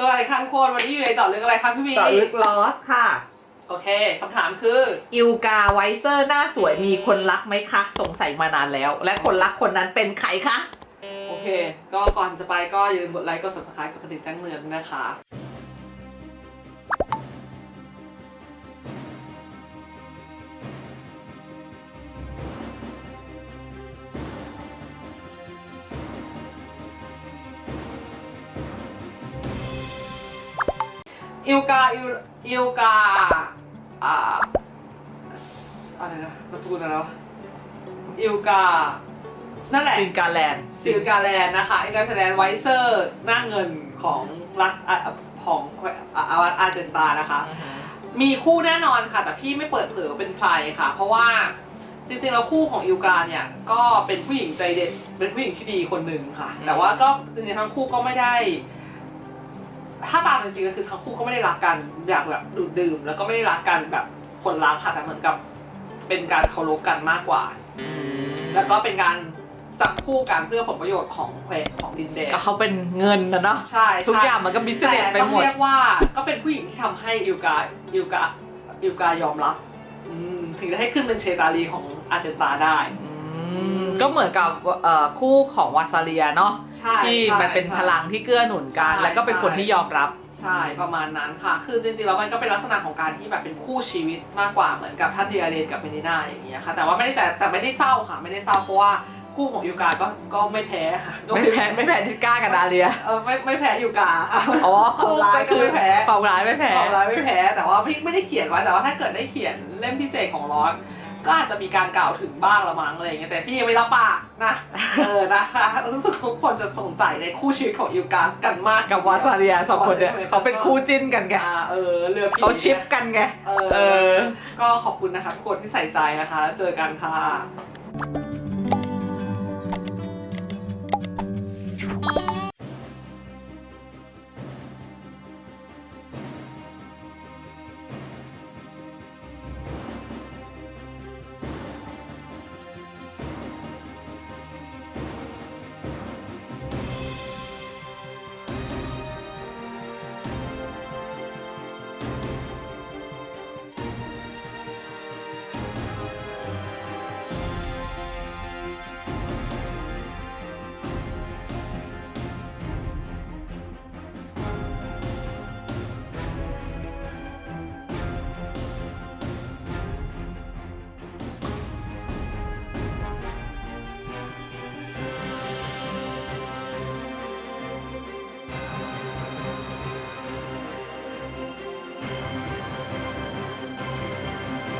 สวัสดีค่ะทุกคนวันนี้อยู่ในเจาะลึกอะไรคะพี่บีเจาะลึกลอสค่ะ โอเคคำถามคือ อิวกาไวเซอร์หน้าสวยมีคนรักไหมคะ สงสัยมานานแล้ว และคนรักคนนั้นเป็นใครคะ โอเค ก็ก่อนจะไปก็อย่าลืมกดไลค์กด subscribe กดกระดิ่งแจ้งเตือนด้วยนะคะ อิวกาอิวอิวกาอ่าอะไรนะนามสกุลอะไรวะอิวกา นั่นแหละซินการแลนด์ซิลการแลนด์นะคะไอการแสดงไวเซอร์หน้าเงินของรัฐอะของอาวัตอาร์เจนตานะคะ มีคู่แน่นอนค่ะ แต่พี่ไม่เปิดเผยว่าเป็นใครค่ะ เพราะว่าจริงๆแล้วคู่ของอิวกาเนี่ยก็เป็นผู้หญิงใจเด็ดเป็นผู้หญิงที่ดีคนหนึ่งค่ะ แต่ว่าก็จริงๆทั้งคู่ก็ไม่ได้ ถ้าตามจริงๆก็คือทั้งคู่ก็ไม่ได้รักกันอยากแบบดูดดื่ม แล้วก็ไม่ได้รักกันแบบคนรักค่ะแต่เหมือนกับเป็นการเคารพกันมากกว่า แล้วก็เป็นการจับคู่กันเพื่อผลประโยชน์ของแควของดินแดนก็เขาเป็นเงินนะเนาะใช่ทุกใช่อย่างมันก็บิสเนแต่สไปต้องหมดเรียกว่าก็เป็นผู้หญิงที่ทำให้อิวกาอิวกาอิวกายอมรับอืมถึงได้ให้ขึ้นเป็นเชตาลีของอาร์เจนตาได้อื มก็เหมือนกับเอ่อคู่ของวาซาเลียเนาะใช่ที่ใช่มันเป็นใช่ พลังที่เกื้อหนุนกัน ใช่แล้วก็เป็นคนใช่ ที่ยอมรับ ใช่ประมาณนั้นค่ะ คือจริงๆแล้วมันก็เป็นลักษณะของการที่แบบเป็นคู่ชีวิตมากกว่าเหมือนกับท่านเดียเรนกับเมนิน่าอย่างเงี้ยค่ะ แต่ว่าไม่ได้แต่แต่ไม่ได้เศร้าค่ะ ไม่ได้เศร้าเพราะว่าคู่ของอิวกาก็ก็ไม่แพ้ค่ะก็ไม่แพ้ไม่แพ้ทิก้ากับดาเลียเออไม่ไม่แพ้อิวกาค่ะอ๋อความร้ายก็ไม่แพ้ความร้ายไม่แพ้ ความร้ายไม่แพ้แต่ว่าพี่ไม่ได้เขียนไว้แต่ว่าถ้าเกิดได้เขียนเล่มพิเศษของร้อน ก็อาจจะมีการกล่าวถึงบ้างละมั้งอะไรอย่างเงี้ยแต่พี่ยังไม่รับปากนะ เออนะคะรู้สึกทุกคนจะสงสัยในคู่ชีวิตของอิวกากันมากกับวาซาเลียสองคนเนี่ยเขาเป็นคู่จิ้นกันไงอ่าเออเรือพี่เขาชิปกันไงเออเออก็ขอบคุณนะคะทุกคนที่ใส่ใจนะคะแล้วเจอกันค่ะ